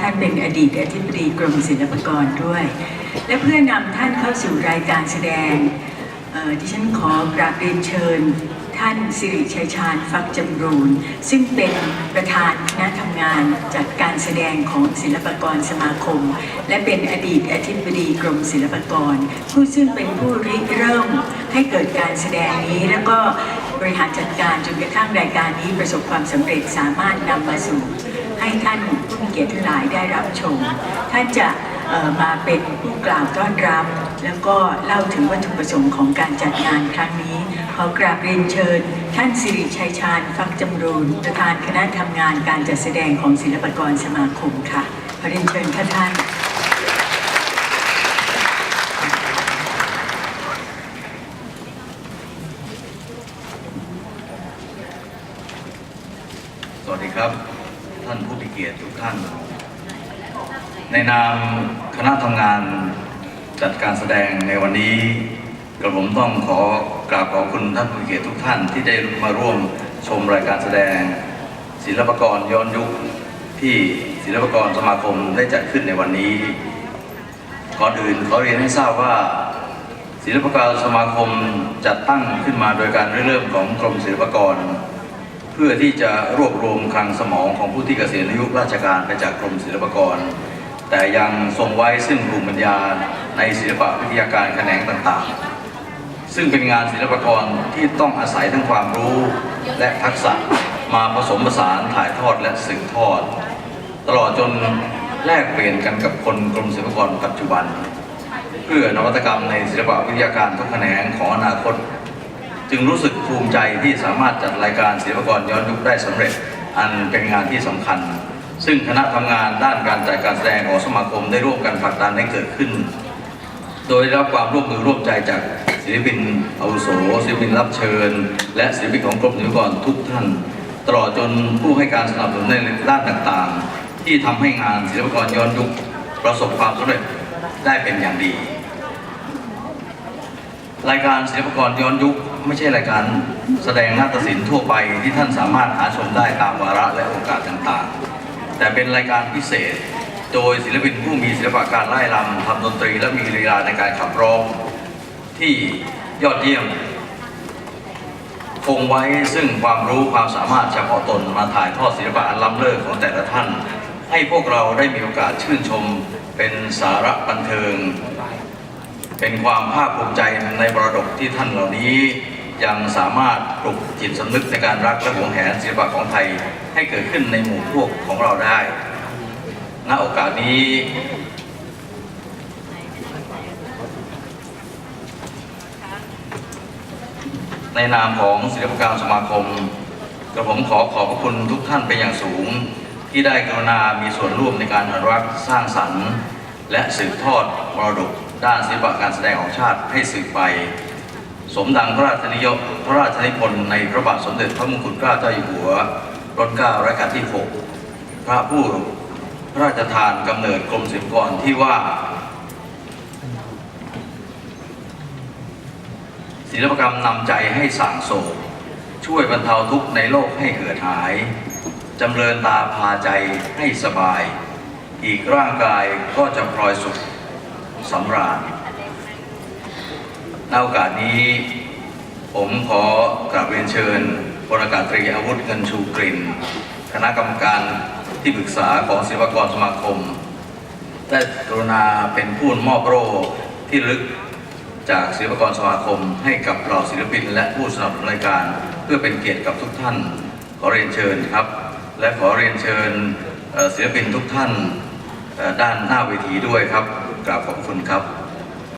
ท่านเป็นอดีตอธิบดีกรมศิลปากรด้วย และเพื่อนำท่านเข้าสู่รายการแสดงเอ่อดิฉันขอกราบเรียนเชิญ ท่านสิริชัยชาญฟักจำรูน ซึ่งเป็นประธานคณะทำงานจัดการแสดงของศิลปากรสมาคม และเป็นอดีตอธิบดีกรมศิลปากร ผู้ซึ่งเป็นผู้ริเริ่มให้เกิดการแสดงนี้ แล้วก็บริหารจัดการจนกระทั่งรายการนี้ประสบความสำเร็จสามารถนำมาสู่ให้ท่านผู้มีเกียรติทั้งหลายได้รับชม ท่านจะ มาเป็นผู้กล่าวต้อนรับ แล้วก็เล่าถึงวัตถุประสงค์ของการจัดงานครั้งนี้ ขอกราบเรียนเชิญ ท่านสิริชัยชาญฟักจำรูนประธานคณะทำงานการจัดแสดงของศิลปากรสมาคมค่ะขอเรียนเชิญค่ะท่านสวัสดีครับ ท่านผู้มีเกียรติทุกท่าน ในนามคณะทำงานจัดการแสดงในวันนี้กระผมต้องขอกราบขอบคุณท่านผู้เกียรติทุกท่านที่ได้มาร่วมชมรายการแสดง ศิลปกรย้อนยุคที่ศิลปกรสมาคมได้จัดขึ้นในวันนี้ ก่อนอื่นขอเรียนให้ทราบว่า ศิลปกรสมาคมจัดตั้งขึ้นมาโดยการเริ่มของกรมศิลปากร เพื่อที่จะรวบรวมคลังสมองของผู้ที่เกษียณอายุราชการไปจากกรมศิลปากร แต่ยังทรงไว้ซึ่งภูมิปัญญาในศิลปะวิทยาการแขนงต่างๆ ซึ่งเป็นงานศิลปากรที่ต้องอาศัยทั้งความรู้และทักษะมาผสมผสานถ่ายทอดและสืบทอด ตลอดจนแลกเปลี่ยนกันกับคนกรมศิลปากรปัจจุบัน เพื่อนวัตกรรมในศิลปะวิทยาการทุกแขนงของอนาคต จึงรู้สึกภูมิใจที่สามารถจัดรายการศิลปกรย้อนยุคได้สำเร็จ อันเป็นงานที่สำคัญ ซึ่งคณะทำงานด้านการจัดการแสดงของสมาคมได้ร่วมกันผลักดันให้เกิดขึ้น โดยรับความร่วมมือร่วมใจจากศิลปินอาวุโสศิลปินรับเชิญ และศิลปินของกรมศิลปากรทุกท่าน ตลอดจนผู้ให้การสนับสนุนในด้านต่างๆ ที่ทำให้งานศิลปกรย้อนยุคประสบความสำเร็จได้เป็นอย่างดี รายการศิลปกรย้อนยุค ไม่ใช่รายการแสดงนาฏศิลป์ทั่วไปที่ท่านสามารถหาชมได้ตามวาระและโอกาสต่างๆ แต่เป็นรายการพิเศษ โดยศิลปินผู้มีศิลปะการไล่ลำทำดนตรีและมีลีลาในการขับร้องที่ยอดเยี่ยม คงไว้ซึ่งความรู้ความสามารถเฉพาะตนมาถ่ายทอดศิลปะล้ำเลิศของแต่ละท่าน ให้พวกเราได้มีโอกาสชื่นชมเป็นสาระบันเทิง เป็นความภาคภูมิใจในมรดกที่ท่านเหล่านี้ ยังสามารถปลุกจิตสำนึกในการรักและหวงแหนศิลปะของไทยให้เกิดขึ้นในหมู่พวกของเราได้ ณ โอกาสนี้ในนามของศิลปกรรมสมาคมกระผมขอขอบพระคุณทุกท่านเป็นอย่างสูง ที่ได้กรุณามีส่วนร่วมในการอนุรักษ์สร้างสรรค์ และสืบทอดมรดกด้านศิลปะการแสดงของชาติให้สืบไป สมดังพระราชนิยมพระราชนิพนธ์ในพระบาทสมเด็จพระมงกุฎเกล้าเจ้าอยู่หัวรัชกาลรัชกาลที่ 6 พระผู้พระราชทานกำเนิดกรมศิลปากรที่ว่า ศิลปกรรมนำใจให้สั่งโศกช่วยบรรเทาทุกข์ในโลกให้เหือดหายจำเริญตาพาใจให้สบาย อีกร่างกายก็จะพลอยสุข สำราญในโอกาสนี้ ผมขอกราบเรียนเชิญพลอากาศตรีอาวุธเงินชูกลิ่น คณะกรรมการที่ปรึกษาของศิลปากรสมาคม ได้กรุณาเป็นผู้มอบโล่ที่ลึกจากศิลปากรสมาคม ให้กับเหล่าศิลปิน และผู้สนับสนุนรายการ เพื่อเป็นเกียรติกับทุกท่าน ขอเรียนเชิญครับ และขอเรียนเชิญศิลปินทุกท่านด้านหน้าเวทีด้วยครับ กราบขอบคุณครับ